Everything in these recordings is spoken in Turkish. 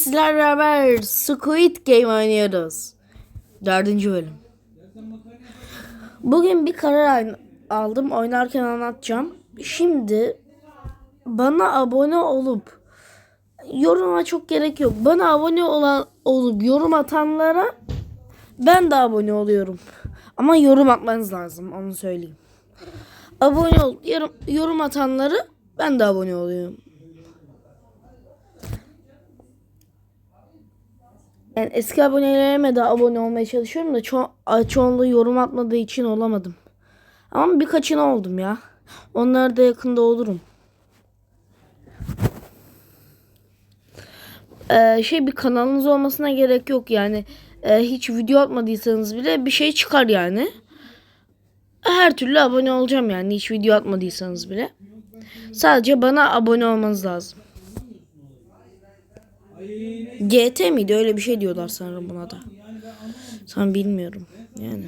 Sizlerle beraber Squid Game oynuyoruz. Dördüncü bölüm. Bugün bir karar al- aldım. Oynarken anlatacağım. Şimdi bana abone olup yoruma çok gerek yok. Bana abone olan olup yorum atanlara ben de abone oluyorum. Ama yorum atmanız lazım. Onu söyleyeyim. Abone ol, yorum, yorum atanları ben de abone oluyorum. Yani eski abonelerime de abone olmaya çalışıyorum da ço çoğunluğu yorum atmadığı için olamadım. Ama birkaçına oldum ya. Onları da yakında olurum. Ee, şey bir kanalınız olmasına gerek yok yani. Ee, hiç video atmadıysanız bile bir şey çıkar yani. Her türlü abone olacağım yani hiç video atmadıysanız bile. Sadece bana abone olmanız lazım. GT miydi öyle bir şey diyorlar sanırım buna da. Tam bilmiyorum yani.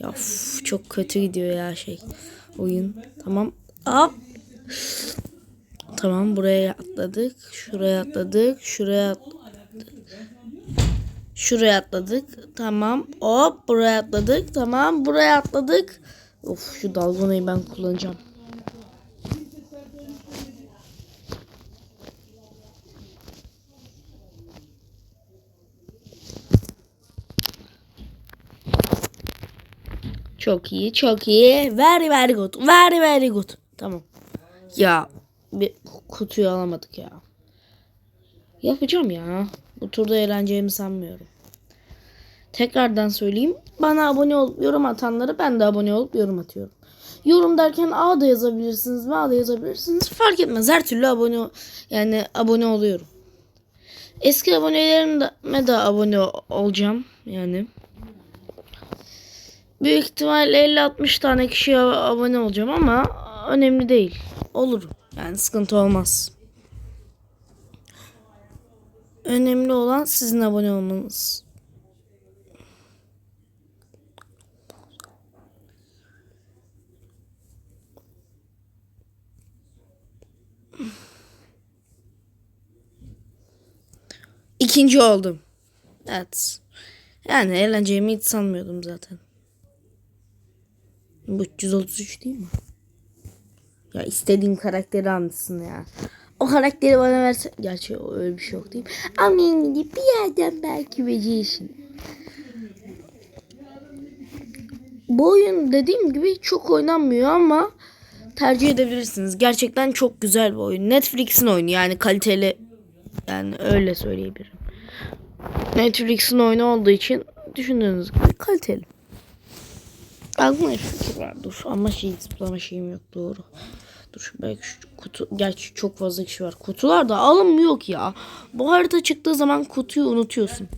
Ya uf, çok kötü gidiyor ya şey oyun. Tamam. Hop. Tamam buraya atladık. Şuraya atladık. Şuraya atladık. Şuraya atladık. Tamam. Hop buraya atladık. Tamam buraya atladık. Of şu dalgonayı ben kullanacağım. Çok iyi, çok iyi. Very very good. Very very good. Tamam. Ya bir kutuyu alamadık ya. Yapacağım ya. Bu turda eğleneceğimi sanmıyorum. Tekrardan söyleyeyim. Bana abone olup yorum atanları ben de abone olup yorum atıyorum. Yorum derken A da yazabilirsiniz, B da yazabilirsiniz. Fark etmez. Her türlü abone yani abone oluyorum. Eski abonelerime de abone olacağım yani. Büyük ihtimal 50-60 tane kişiye abone olacağım ama önemli değil. Olur. Yani sıkıntı olmaz. Önemli olan sizin abone olmanız. İkinci oldum. Evet. Yani eğleneceğimi hiç sanmıyordum zaten. Bu 333 değil mi? Ya istediğim karakteri anlatsın ya. O karakteri bana verse... Gerçi öyle bir şey yok değil mi? Ama gidip bir yerden belki becerirsin. Bu oyun dediğim gibi çok oynanmıyor ama tercih edebilirsiniz. Gerçekten çok güzel bir oyun. Netflix'in oyunu yani kaliteli yani öyle söyleyebilirim. Netflix'in oyunu olduğu için düşündüğünüz gibi kaliteli. Aklıma fikir var dur ama şey zıplama şeyim yok doğru. Dur belki şu kutu gerçi çok fazla kişi var. Kutular da alınmıyor ya. Bu harita çıktığı zaman kutuyu unutuyorsun.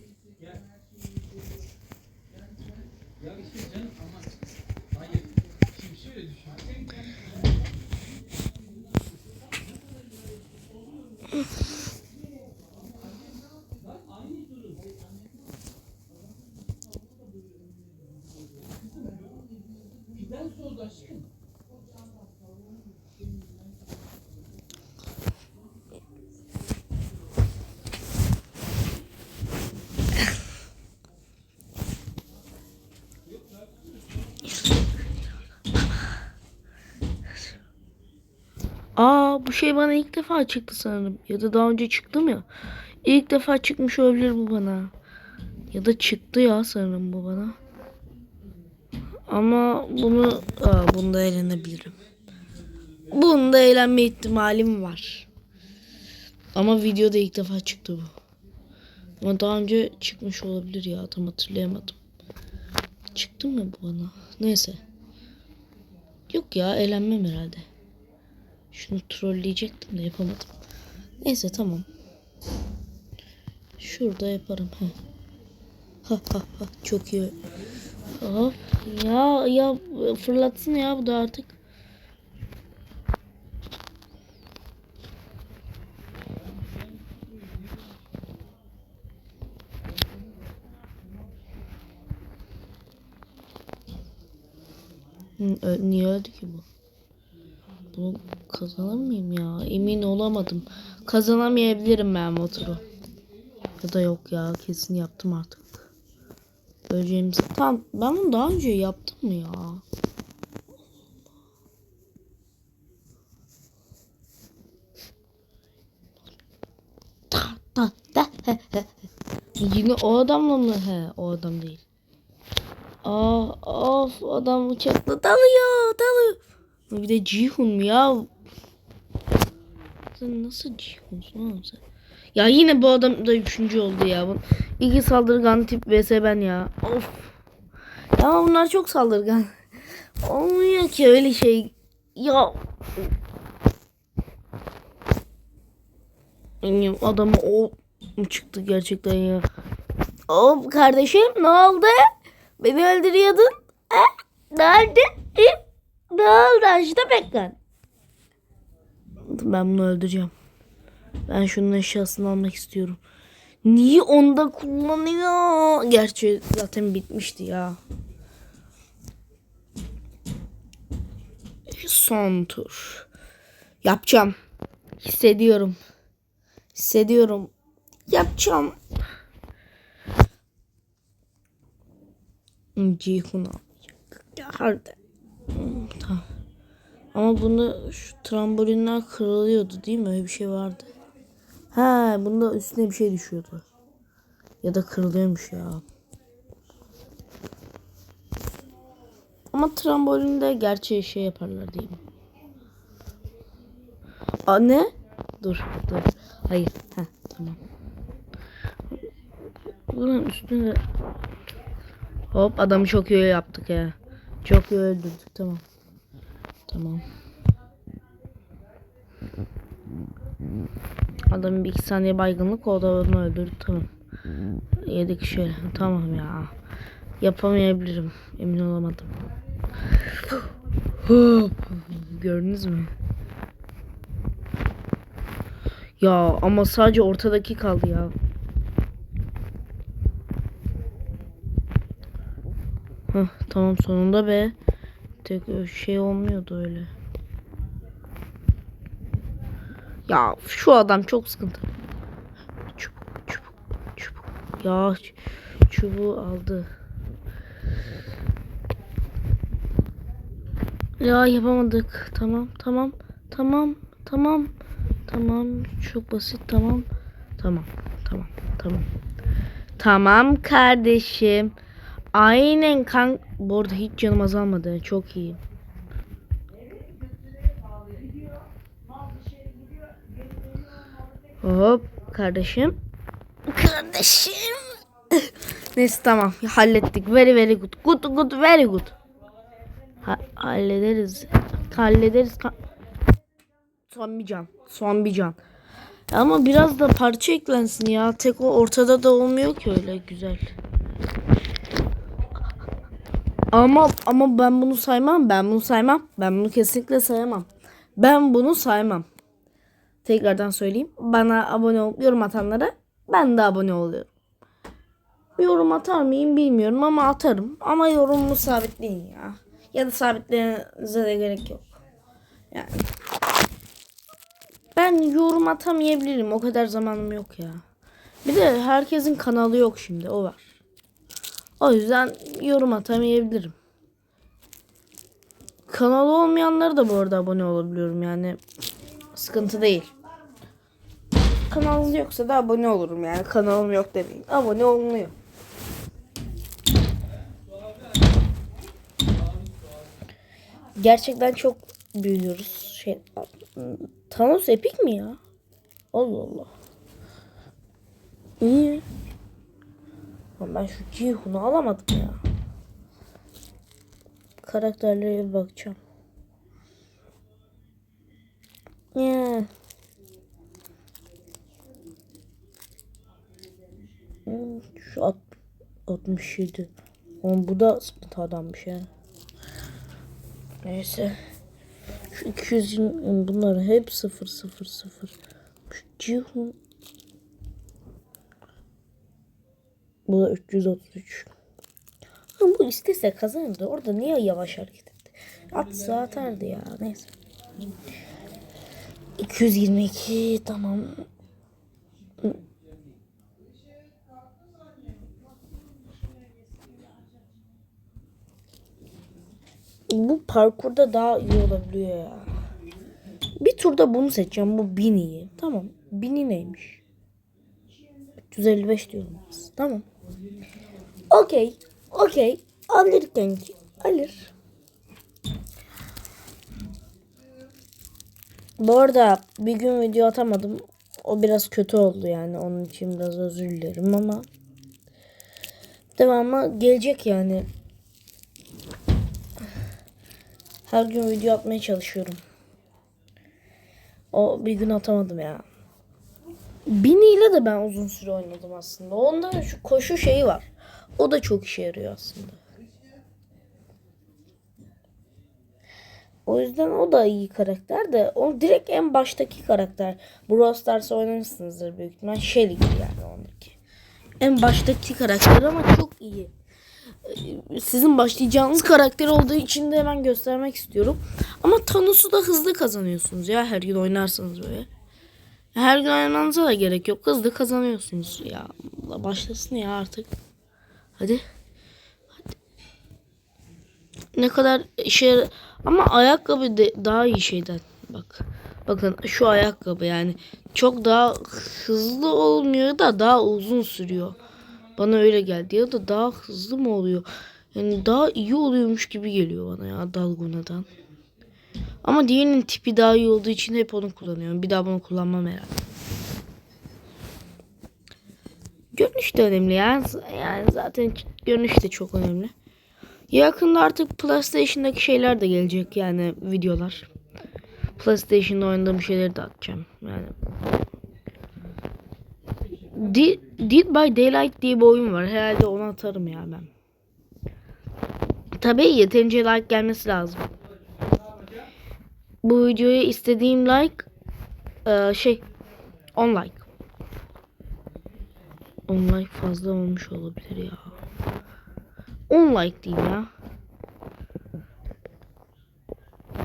Aa bu şey bana ilk defa çıktı sanırım. Ya da daha önce çıktım ya. İlk defa çıkmış olabilir bu bana. Ya da çıktı ya sanırım bu bana. Ama bunu aa, bunda eğlenebilirim. Bunda eğlenme ihtimalim var. Ama videoda ilk defa çıktı bu. Ama daha önce çıkmış olabilir ya tam hatırlayamadım. Çıktı mı bu bana? Neyse. Yok ya eğlenmem herhalde. Şunu trolleyecektim de yapamadım. Neyse tamam. Şurada yaparım. Ha. Ha ha ha çok iyi. Hop. Ya ya fırlatsın ya bu da artık. Niye öldü ki bu? Bunu kazanır mıyım ya? Emin olamadım. Kazanamayabilirim ben motoru. Ya da yok ya kesin yaptım artık. Öleceğimiz... Tamam ben bunu daha önce yaptım mı ya? Ta ta ta. Yine o adamla mı? He o adam değil. Aa of adam uçakla dalıyor dalıyor. Bir de Cihun ya? Sen nasıl Cihun'sun oğlum sen? Ya yine bu adam da üçüncü oldu ya. İki saldırgan tip vs ben ya. Of. Ya bunlar çok saldırgan. Olmuyor ki öyle şey. Ya. Adamı o çıktı gerçekten ya. Hop kardeşim ne oldu? Beni öldürüyordun. Ha? Nerede? E? Ne oldu işte beklen. Ben bunu öldüreceğim. Ben şunun eşyasını almak istiyorum. Niye onda kullanıyor? Gerçi zaten bitmişti ya. Son tur. Yapacağım. Hissediyorum. Hissediyorum. Yapacağım. Cihun almayacak. Ya hadi. Ama bunda şu trambolinler kırılıyordu değil mi? Öyle bir şey vardı. Ha, bunda üstüne bir şey düşüyordu. Ya da kırılıyormuş ya. Ama trambolinde gerçi şey yaparlar değil mi? Aa ne? Dur, dur. Hayır. Ha, tamam. Bunun üstüne Hop adamı çok iyi yaptık ya. Çok iyi öldürdük tamam. Tamam. Adamın bir iki saniye baygınlık o da onu öldürdü tamam. Yedik şöyle tamam ya. Yapamayabilirim emin olamadım. Gördünüz mü? Ya ama sadece ortadaki kaldı ya. Hah, tamam sonunda be. Tek şey olmuyordu öyle. Ya şu adam çok sıkıntı. Çubuk, çubuk, çubuk. Ya çubuğu aldı. Ya yapamadık. Tamam, tamam, tamam, tamam, tamam. Çok basit. Tamam, tamam, tamam, tamam. Tamam kardeşim. Aynen kan. Bu arada hiç canım azalmadı. Çok iyi. Hop kardeşim. Kardeşim. Neyse tamam hallettik. Very very good. Good good very good. Ha- hallederiz. Hallederiz. Son bir can. Son bir can. Ama biraz da parça eklensin ya. Tek o ortada da olmuyor ki öyle güzel. Ama ama ben bunu saymam. Ben bunu saymam. Ben bunu kesinlikle sayamam. Ben bunu saymam. Tekrardan söyleyeyim. Bana abone olup yorum atanlara ben de abone oluyorum. Yorum atar mıyım bilmiyorum ama atarım. Ama yorumumu sabitleyin ya. Ya da sabitlemenize de gerek yok. Yani. Ben yorum atamayabilirim. O kadar zamanım yok ya. Bir de herkesin kanalı yok şimdi. O var. O yüzden yorum atamayabilirim. Kanalı olmayanlara da bu arada abone olabiliyorum yani. Sıkıntı değil. Kanalınız yoksa da abone olurum yani. Kanalım yok demeyin. Abone olunuyor. Gerçekten çok büyüyoruz. Şey, Thanos epik mi ya? Allah Allah. İyi. Ben şu Cihun'u alamadım ya. Karakterlere bakacağım. Yeah. Şu at, 67. Oğlum bu da sıkıntı adammış ya. Neyse. Şu 220 bunlar hep 0 0 0. Şu Cihun. Bu da 333. Ama bu istese kazanırdı. Orada niye yavaş hareket etti? Atsa atardı ya. Neyse. 222 tamam. Bu parkurda daha iyi olabiliyor ya. Bir turda bunu seçeceğim. Bu bin. Tamam. Bini neymiş? 355 diyorum. Tamam. Okey. Okey. Alır kanki. Alır. Bu arada bir gün video atamadım. O biraz kötü oldu yani. Onun için biraz özür dilerim ama devamı gelecek yani. Her gün video atmaya çalışıyorum. O bir gün atamadım ya. Bini ile de ben uzun süre oynadım aslında. Onda şu koşu şeyi var. O da çok işe yarıyor aslında. O yüzden o da iyi karakter de o direkt en baştaki karakter. Brawl Stars oynamışsınızdır büyük ihtimal. Shelly gibi yani onunki. En baştaki karakter ama çok iyi. Sizin başlayacağınız karakter olduğu için de hemen göstermek istiyorum. Ama Thanos'u da hızlı kazanıyorsunuz ya her gün oynarsanız böyle. Her gün oynamanıza da gerek yok. Hızlı kazanıyorsunuz ya. Başlasın ya artık. Hadi. Hadi. Ne kadar işe ama ayakkabı de daha iyi şeyden. Bak. Bakın şu ayakkabı yani çok daha hızlı olmuyor da daha uzun sürüyor. Bana öyle geldi ya da daha hızlı mı oluyor? Yani daha iyi oluyormuş gibi geliyor bana ya Dalguna'dan. Ama diğerinin tipi daha iyi olduğu için hep onu kullanıyorum. Bir daha bunu kullanmam herhalde. Görünüş de önemli ya. Yani zaten görünüş de çok önemli. Yakında artık PlayStation'daki şeyler de gelecek yani videolar. PlayStation'da oynadığım şeyleri de atacağım. Yani Dead, Dead by Daylight diye bir oyun var. Herhalde onu atarım ya ben. Tabii yeterince like gelmesi lazım. Bu videoya istediğim like eee, şey 10 like. 10 like fazla olmuş olabilir ya. 10 like diyeyim ya.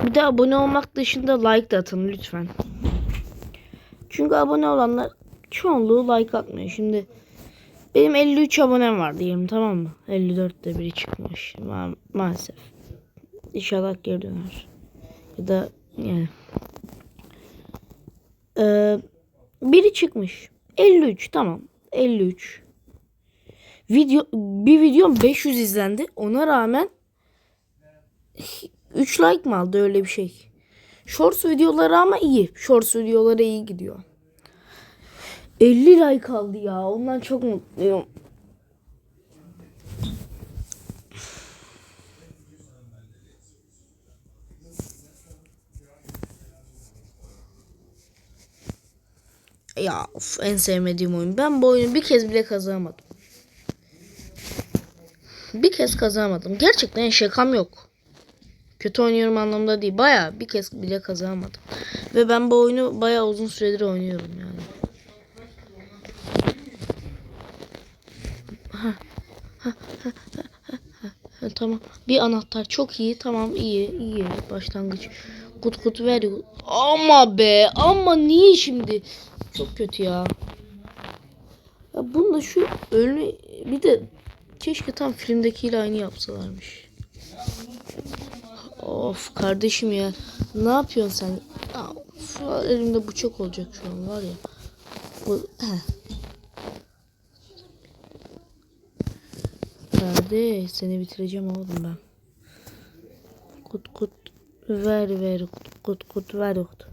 Bir de abone olmak dışında like de atın lütfen. Çünkü abone olanlar çoğunluğu like atmıyor. Şimdi benim 53 abonem var diyelim tamam mı? 54'te biri çıkmış ma maalesef. İnşallah geri döner. Ya da yani. Ee, biri çıkmış. 53 tamam. 53. Video bir videom 500 izlendi. Ona rağmen 3 like mı aldı öyle bir şey. Shorts videoları ama iyi. Shorts videoları iyi gidiyor. 50 like aldı ya. Ondan çok mutluyum. Ya of, en sevmediğim oyun. Ben bu oyunu bir kez bile kazanamadım. Bir kez kazanamadım. Gerçekten şakam yok. Kötü oynuyorum anlamda değil. Baya bir kez bile kazanamadım. Ve ben bu oyunu baya uzun süredir oynuyorum yani. Tamam. Bir anahtar çok iyi. Tamam iyi iyi başlangıç. Kut kut ver. Ama be ama niye şimdi? Çok kötü ya. Ya bunda şu ölü bir de keşke tam filmdekiyle aynı yapsalarmış. Of kardeşim ya. Ne yapıyorsun sen? Ya, Of, elimde bıçak olacak şu an var ya. Bu. Kardeş seni bitireceğim oğlum ben. Kut kut ver ver kut kut kut ver kut.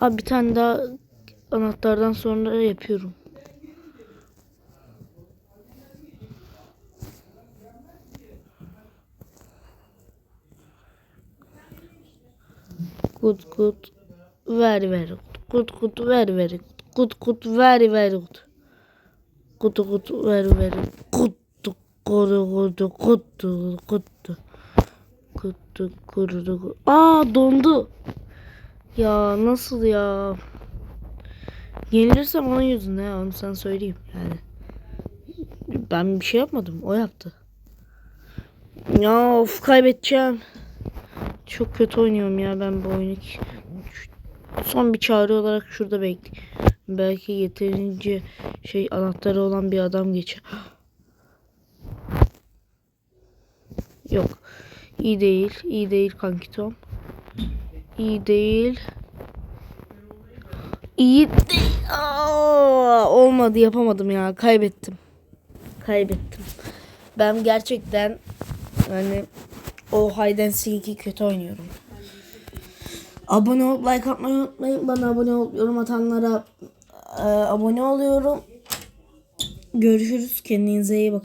Abi bir tane daha anahtardan sonra yapıyorum. Kut kut ver ver kut kut ver ver kut kut ver ver kut kut kut ver ver kut kutu kutu kutu kutu kutu kutu Aa dondu. Ya nasıl ya? Yenilirsem onun yüzünden onu sen söyleyeyim yani. Ben bir şey yapmadım. O yaptı. Ya of kaybedeceğim. Çok kötü oynuyorum ya ben bu oyunu. Son bir çağrı olarak şurada bekle. Belki yeterince şey anahtarı olan bir adam geçer. Yok. İyi değil. iyi değil kanki Tom. İyi değil. İyi. Aa, olmadı yapamadım ya. Kaybettim. Kaybettim. Ben gerçekten hani o hide and kötü oynuyorum. Abone olup like atmayı unutmayın. Bana abone olup yorum atanlara e, abone oluyorum. Görüşürüz. Kendinize iyi bakın.